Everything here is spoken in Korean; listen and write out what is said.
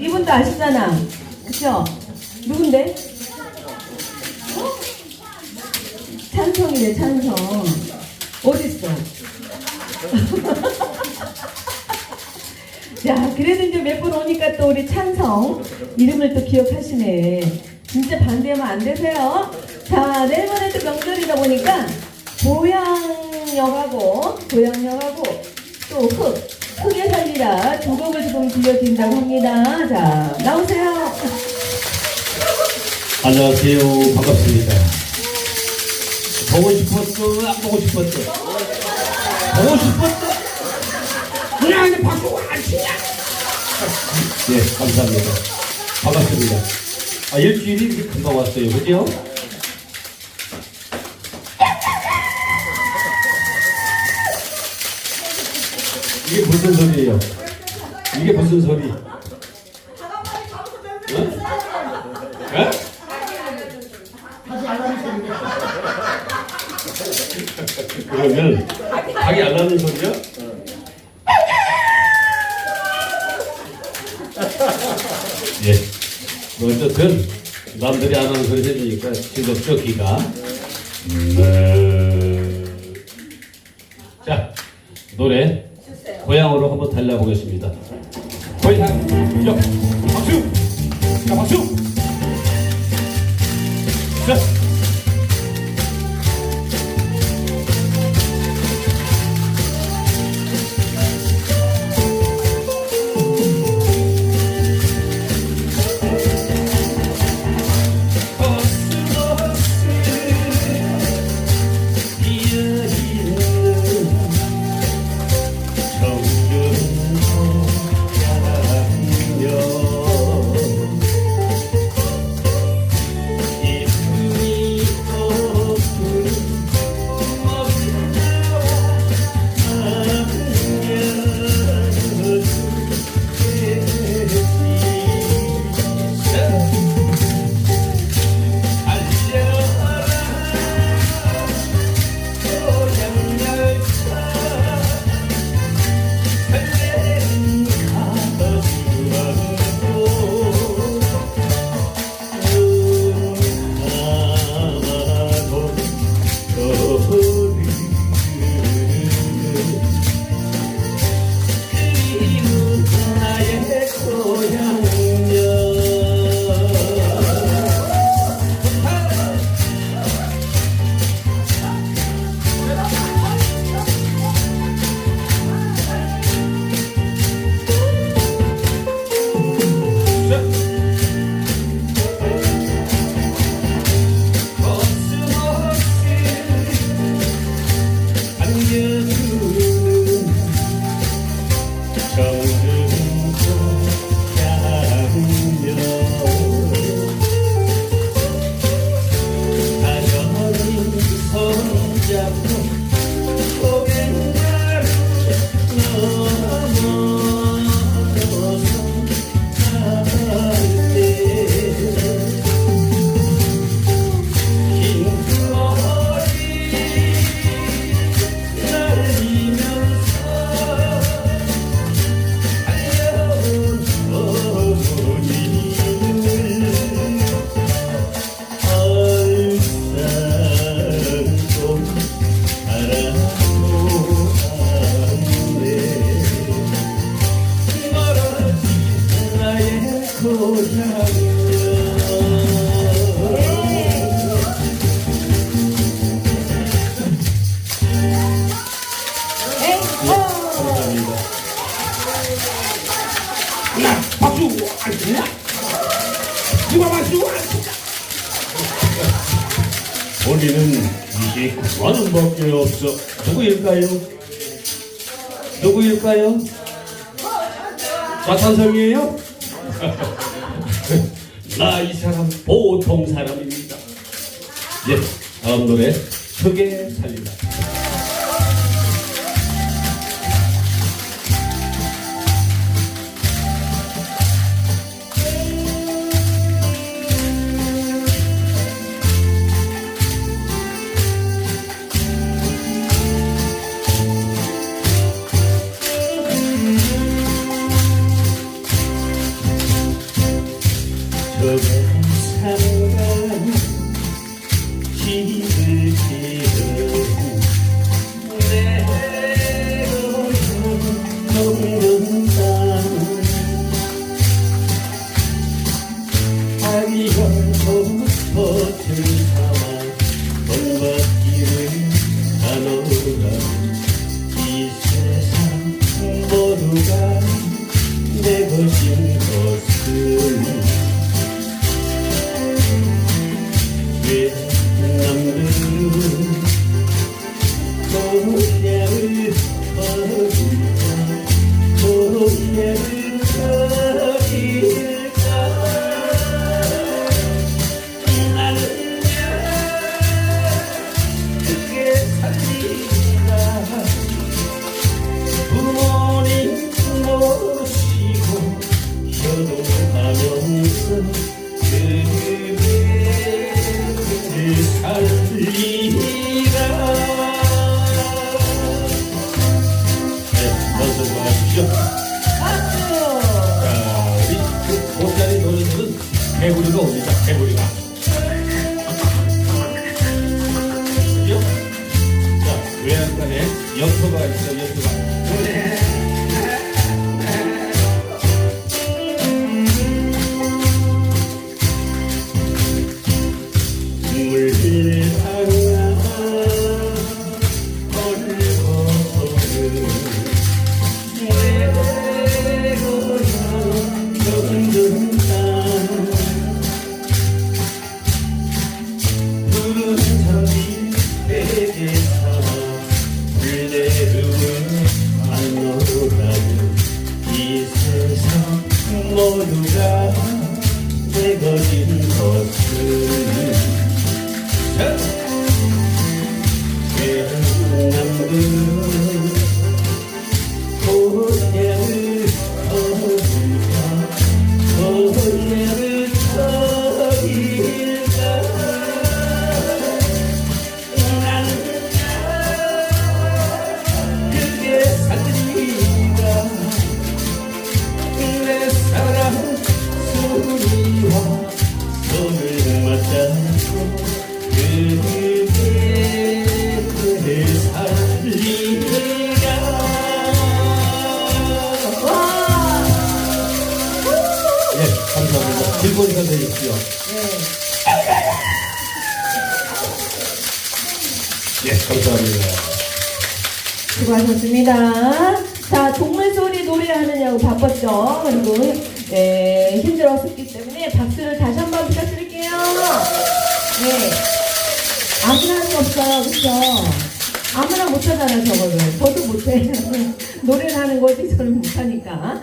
이분도 아시잖아. 그쵸? 누군데? 어? 찬성이래, 찬성. 어딨어? 야, 그래도 이제 몇번 오니까 또 우리 찬성 이름을 또 기억하시네. 진짜 반대하면 안 되세요. 자, 내일모레도 명절이다 보니까 보양역하고 보양역하고 또 흙, 흙에 살리라 두 곡을 지금 들려드린다고 합니다. 자, 나오세요. 안녕하세요. 반갑습니다. 보고 싶었어? 안 보고 싶었어? 보고 싶었어? 그냥 바꾸고 안 치냐? 네, 감사합니다. 반갑습니다. 아, 일주일이 이렇게 금방 왔어요. 그죠? 이게 무슨 소리예요? 이게 무슨 소리? 그러면 닭이 안 나는 소리야? 예. 뭐 어쨌든 남들이 안 하는 소리 해주니까 즐겁죠 귀가. 네. 자 노래 고향으로 한번 달려보겠습니다. 고향 역 박수 자 박수 자. 본인은 이게 구하는 밖에 없어. 누구일까요? 누구일까요? 자탄성이에요? 나 이 사람 보통 사람입니다. 예, 다음 노래 크게 살리다. 네, 수고하십시오 박수! 자, 우리 그 보자리 노래들은 개구리가 옵니다. 개구리가. 그죠? 자, 외양간에 연토가 있어, 연 모두가 내 것을. 남들 시간 되십시오. 네. 예, 감사합니다. 수고하셨습니다. 자, 동물 소리 노래하느냐고 바빴죠. 그리고 네, 힘들었었기 때문에 박수를 다시 한 번 부탁드릴게요. 네. 아무나 하는 거 없어요. 그쵸? 아무나 못하잖아, 저거를. 저도 못해. 노래를 하는 거지, 저는 못하니까.